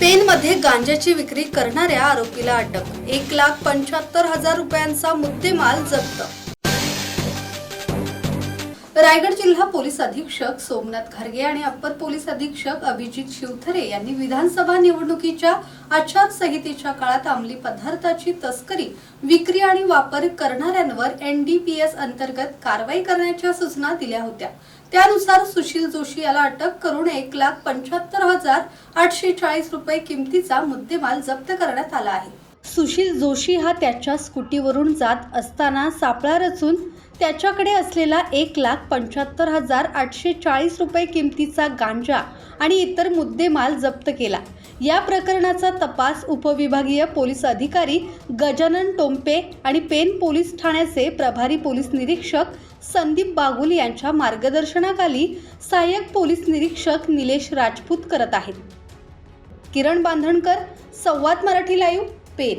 पेनमध्ये गांजाची विक्री करणाऱ्या आरोपीला अटक. एक लाख पंच्याहत्तर हजार रुपयांचा मुद्देमाल जप्त रायगड जिल्हा पोलीस अधीक्षक सोमनाथ घरगे आणि अप्पर पोलीस अधीक्षक अभिजित शिवथरे यांनी विधानसभा निवडणुकीच्या आचारसंहितेच्या काळात अंमली पदार्थाची तस्करी विक्री आणि वापर करणाऱ्यांवर एनडीपीएस अंतर्गत कारवाई करण्याच्या सूचना दिल्या होत्या. त्यानुसार सुशील जोशी याला अटक करून एक लाख पंच्याहत्तर हजार आठशे चाळीस रुपये किमतीचा मुद्देमाल जप्त करण्यात आला आहे. सुशील जोशी हा त्याच्या स्कूटीवरून जात असताना सापळा रचून त्याच्याकडे असलेला एक लाख पंच्याहत्तर हजार आठशे चाळीस रुपये किमतीचा गांजा आणि इतर मुद्देमाल जप्त केला. या प्रकरणाचा तपास उपविभागीय पोलीस अधिकारी गजानन टोंपे आणि पेन पोलीस ठाण्याचे प्रभारी पोलीस निरीक्षक संदीप बागुल यांच्या मार्गदर्शनाखाली सहाय्यक पोलीस निरीक्षक निलेश राजपूत करत आहेत. किरण बांधणकर संवाद मराठी लाईव्ह पेन.